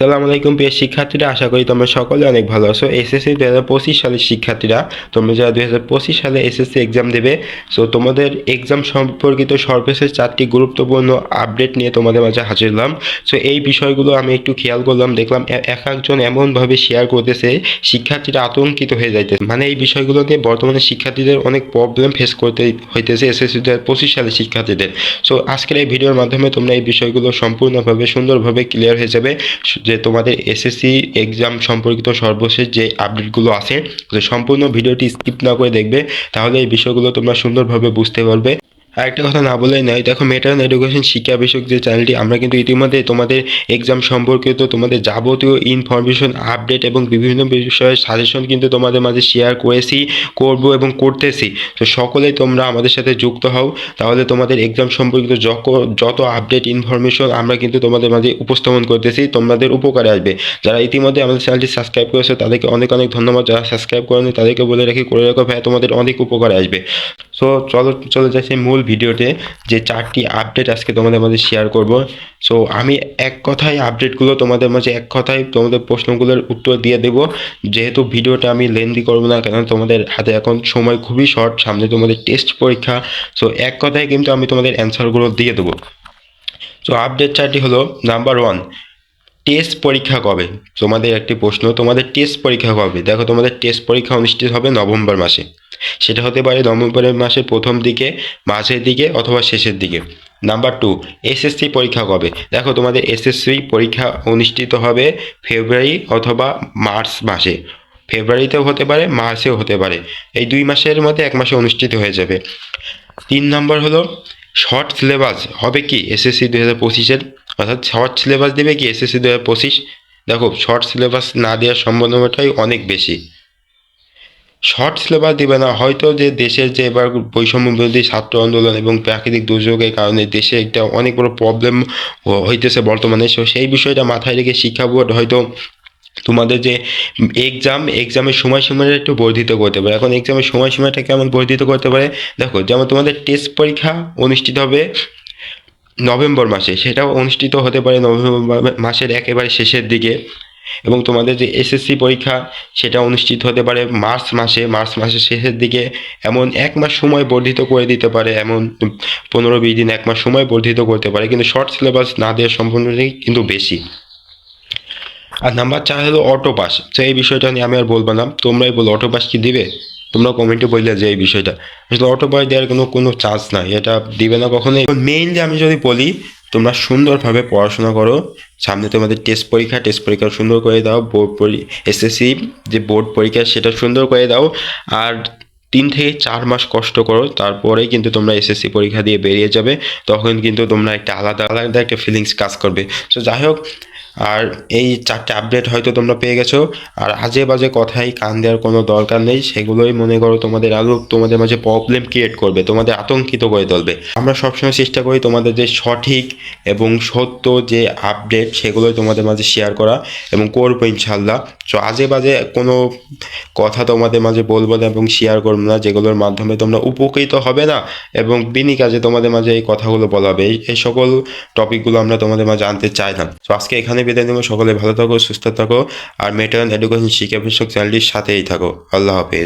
সালামু আলাইকুম প্রিয় শিক্ষার্থীরা, আশা করি তোমরা সকলে অনেক ভালো আছো। এসএসসি দু হাজার পঁচিশ সালের শিক্ষার্থীরা, তোমরা যারা দুই হাজার পঁচিশ সালে এসএসসি এক্সাম দেবে সো তোমাদের এক্সাম সম্পর্কিত সর্বশেষ চারটি গুরুত্বপূর্ণ আপডেট নিয়ে তোমাদের মাঝে হাজির হলাম। সো এই বিষয়গুলো আমি একটু খেয়াল করলাম, দেখলাম এক একজন এমনভাবে শেয়ার করতেছে, শিক্ষার্থীরা আতঙ্কিত হয়ে যাইতেছে। মানে এই বিষয়গুলো নিয়ে বর্তমানে শিক্ষার্থীদের অনেক প্রবলেম ফেস করতে হইতেছে এসএসসি দু হাজার পঁচিশ সালের শিক্ষার্থীদের। সো আজকের এই ভিডিওর মাধ্যমে তোমরা এই বিষয়গুলো সম্পূর্ণভাবে, সুন্দরভাবে ক্লিয়ার হয়ে যাবে। যে তোমাদের এসএসসি এক্সাম সম্পর্কিত সর্বশেষ যে আপডেটগুলো আছে সম্পূর্ণ ভিডিওটি স্কিপ না করে দেখবে, তাহলে এই বিষয়গুলো তোমরা সুন্দরভাবে বুঝতে পারবে। আর একটা কথা না বলেই নয়, দেখো মেটার্ন এডুকেশন শিক্ষা বিষয়ক যে চ্যানেলটি আমরা কিন্তু ইতিমধ্যে তোমাদের এক্সাম সম্পর্কিত তোমাদের যাবতীয় ইনফরমেশন আপডেট এবং বিভিন্ন বিষয়ে সাজেশন কিন্তু তোমাদের মাঝে শেয়ার করেছি, করব এবং করতেছি। তো সকলেই তোমরা আমাদের সাথে যুক্ত হও, তাহলে তোমাদের এক্সাম সম্পর্কিত যত আপডেট ইনফরমেশন আমরা কিন্তু তোমাদের মাঝে উপস্থাপন করতেছি, তোমাদের উপকারে আসবে। যারা ইতিমধ্যে আমাদের চ্যানেলটি সাবস্ক্রাইব করেছে, তাদেরকে অনেক অনেক ধন্যবাদ। যারা সাবস্ক্রাইব করেনি, তাদেরকে বলে রাখি, করে রাখো ভাই, তোমাদের অনেক উপকারে আসবে। সো চলো, চলে যাচ্ছি মূল ভিডিওতে যে চারটি আপডেট আজকে তোমাদের মাঝে শেয়ার করব। সো আমি এক কথায় আপডেটগুলো তোমাদের মাঝে এক কথায় তোমাদের প্রশ্নগুলোর উত্তর দিয়ে দেব। যেহেতু ভিডিওটা আমি লেন্দি করব না কেন তোমাদের হাতে এখন সময় খুবই শর্ট সামনে তোমাদের টেস্ট পরীক্ষা। সো এক কথায় কিন্তু আমি তোমাদের অ্যান্সারগুলো দিয়ে দেবো। সো আপডেট চারটি হলো নাম্বার ওয়ান টেস্ট পরীক্ষা কবে? তোমাদের একটি প্রশ্ন, তোমাদের টেস্ট পরীক্ষা কবে? দেখো, তোমাদের টেস্ট পরীক্ষা অনুষ্ঠিত হবে নভেম্বর মাসে। সেটা হতে পারে নভেম্বরের মাসের প্রথম দিকে মাঝের দিকে অথবা শেষের দিকে। নাম্বার টু এসএসসি পরীক্ষা কবে? দেখো, তোমাদের এসএসসি পরীক্ষা অনুষ্ঠিত হবে ফেব্রুয়ারি অথবা মার্চ মাসে। ফেব্রুয়ারিতেও হতে পারে মার্চেও হতে পারে। এই দুই মাসের মধ্যে এক মাসে অনুষ্ঠিত হয়ে যাবে। তিন নম্বর হলো শর্ট সিলেবাস হবে কি? এসএসসি দু হাজার পঁচিশের। অর্থাৎ শর্ট সিলেবাস দেবে কি? এসএসসি দু হাজার পঁচিশ। দেখো শর্ট সিলেবাস না দেওয়ার সম্ভাবনাটাই অনেক বেশি। শর্ট সিলেবাস দেবে না। হয়তো যে দেশের যে এবার বৈষম্য বিরোধী ছাত্র আন্দোলন এবং প্রাকৃতিক দুর্যোগের কারণে দেশে একটা অনেক বড় প্রবলেম হইতেছে বর্তমানে। সেই বিষয়টা মাথায় রেখে শিক্ষা বোর্ড হয়তো তোমাদের যে এক্সাম এক্সামের সময়সীমাটা একটু বর্ধিত করতে পারে। এখন এক্সামের সময়সীমাটা কেমন বর্ধিত করতে পারে? দেখো, যেমন তোমাদের টেস্ট পরীক্ষা অনুষ্ঠিত হবে নভেম্বর মাসে। সেটাও অনুষ্ঠিত হতে পারে নভেম্বর মাসের একেবারে শেষের দিকে। এবং তোমাদের যে এসএসসি পরীক্ষা, সেটা অনুষ্ঠিত হতে পারে মার্চ মাসে। মার্চ মাসের শেষের দিকে এমন এক মাস সময় বর্ধিত করে দিতে পারে, এমন পনেরো বিশ দিন এক মাস সময় বর্ধিত করতে পারে। কিন্তু শর্ট সিলেবাস না দেওয়ার সম্ভাবনাটাই কিন্তু বেশি। আর নাম্বার চার হলো অটো পাস তো এই বিষয়টা নিয়ে আমি আর বলব না। তোমরাই বলো অটো পাস কি দিবে? তোমরা কমেন্টে বললে যে এই বিষয়টা। আসলে অটো পাস দেওয়ার কোনো কোনো চান্স নাই। এটা দিবে না কখনোই। মেইনলি আমি যদি বলি তোমরা সুন্দরভাবে পড়াশোনা করো। সামনে তোমাদের টেস্ট পরীক্ষা টেস্ট পরীক্ষা সুন্দর করে দাও। বোর্ড পরি এসএসসি যে বোর্ড পরীক্ষা সেটা সুন্দর করে দাও। আর তিন থেকে চার মাস কষ্ট করো তারপরেই কিন্তু তোমরা এসএসসি পরীক্ষা দিয়ে বেরিয়ে যাবে। তখন কিন্তু তোমরা একটা আলাদা আলাদা একটা ফিলিংস কাজ করবে। সো যাই হোক আর এই চারটে আপডেট হয়তো তোমরা পেয়ে গেছো। আর আজে বাজে কথাই, কান দেওয়ার কোনো দরকার নেই। সেগুলোই মনে করো তোমাদের আরও তোমাদের মাঝে প্রবলেম ক্রিয়েট করবে, তোমাদের আতঙ্কিত করে তুলবে। আমরা সবসময় চেষ্টা করি তোমাদের যে সঠিক এবং সত্য যে আপডেট সেগুলোই তোমাদের মাঝে শেয়ার করা এবং করব ইনশাল্লাহ তো আজে বাজে কোনো কথা তোমাদের মাঝে বলব না এবং শেয়ার করব না, যেগুলোর মাধ্যমে তোমরা উপকৃত হবে না এবং বিনি কাজে তোমাদের মাঝে এই কথাগুলো বলা হবে। এই এই সকল টপিকগুলো আমরা তোমাদের মাঝে আনতে চাই না। তো আজকে এখানে বিদায় নেব। সকলে ভালো থাকো, সুস্থ থাকো। আর মেটার্ন এডুকেশন শিক্ষা বিষয়ক চ্যানেলটির সাথেই থাকো। আল্লাহ হাফেজ।